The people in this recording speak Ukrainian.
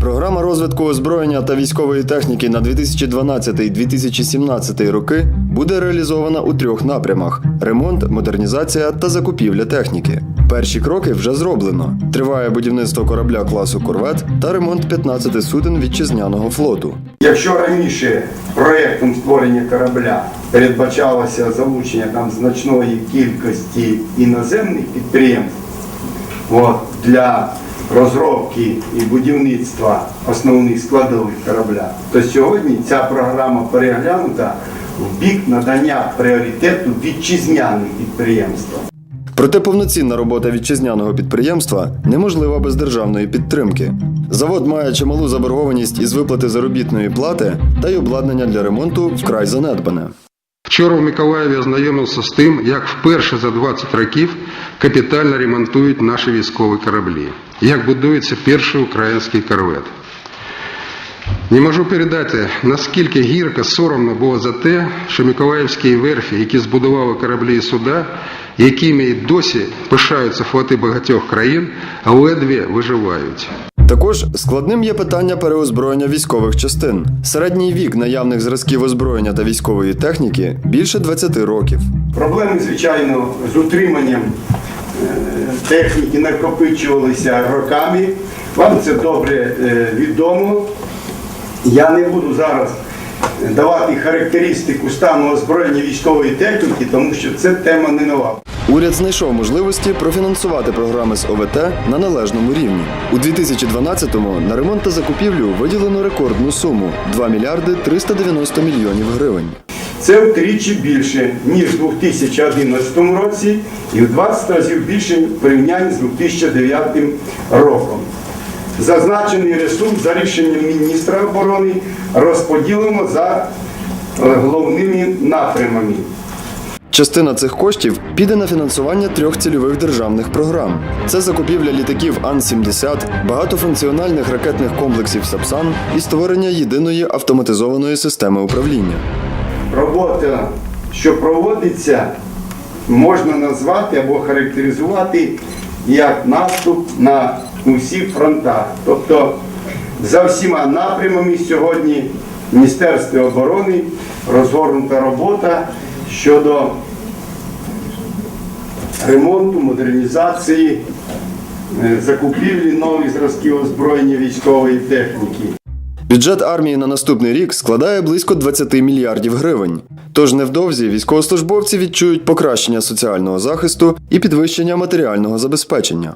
Програма розвитку озброєння та військової техніки на 2012-2017 роки буде реалізована у трьох напрямах: ремонт, модернізація та закупівля техніки. Перші кроки вже зроблено. Триває будівництво корабля класу Корвет та ремонт 15 суден вітчизняного флоту. Якщо раніше проєктом створення корабля передбачалося залучення там значної кількості іноземних підприємств от, для розробки і будівництва основних складових корабля, то сьогодні ця програма переглянута в бік надання пріоритету вітчизняним підприємствам. Проте повноцінна робота вітчизняного підприємства неможлива без державної підтримки. Завод має чималу заборгованість із виплати заробітної плати та й обладнання для ремонту вкрай занедбане. Вчора в Миколаєві ознайомився з тим, як вперше за 20 років капітально ремонтують наші військові кораблі, як будується перший український корвет. Не можу передати, наскільки гірко соромно було за те, що Миколаївські верфі, які збудували кораблі і суда, якими і досі пишаються флоти багатьох країн, ледве виживають. Також складним є питання переозброєння військових частин. Середній вік наявних зразків озброєння та військової техніки більше 20 років. Проблеми, звичайно, з утриманням техніки накопичувалися роками. Вам це добре е, відомо. Я не буду зараз давати характеристику стану озброєння військової техніки, тому що це тема не нова. Уряд знайшов можливості профінансувати програми з ОВТ на належному рівні. У 2012-му на ремонт та закупівлю виділено рекордну суму 2 мільярди 390 мільйонів гривень. Це втричі більше, ніж у 2011 році, і в 20 разів більше в порівнянні з 2009 роком. Зазначений ресурс за рішенням міністра оборони розподілено за е, головними напрямами. Частина цих коштів піде на фінансування трьох цільових державних програм: це закупівля літаків Ан-70, багатофункціональних ракетних комплексів Сапсан і створення єдиної автоматизованої системи управління. Робота, що проводиться, можна назвати або характеризувати як наступ на усіх фронтах. Тобто за всіма напрямами сьогодні в Міністерстві оборони розгорнута робота щодо ремонту, модернізації, е, закупівлі нових зразків озброєння військової техніки. Бюджет армії на наступний рік складає близько 20 мільярдів гривень. Тож невдовзі військовослужбовці відчують покращення соціального захисту і підвищення матеріального забезпечення.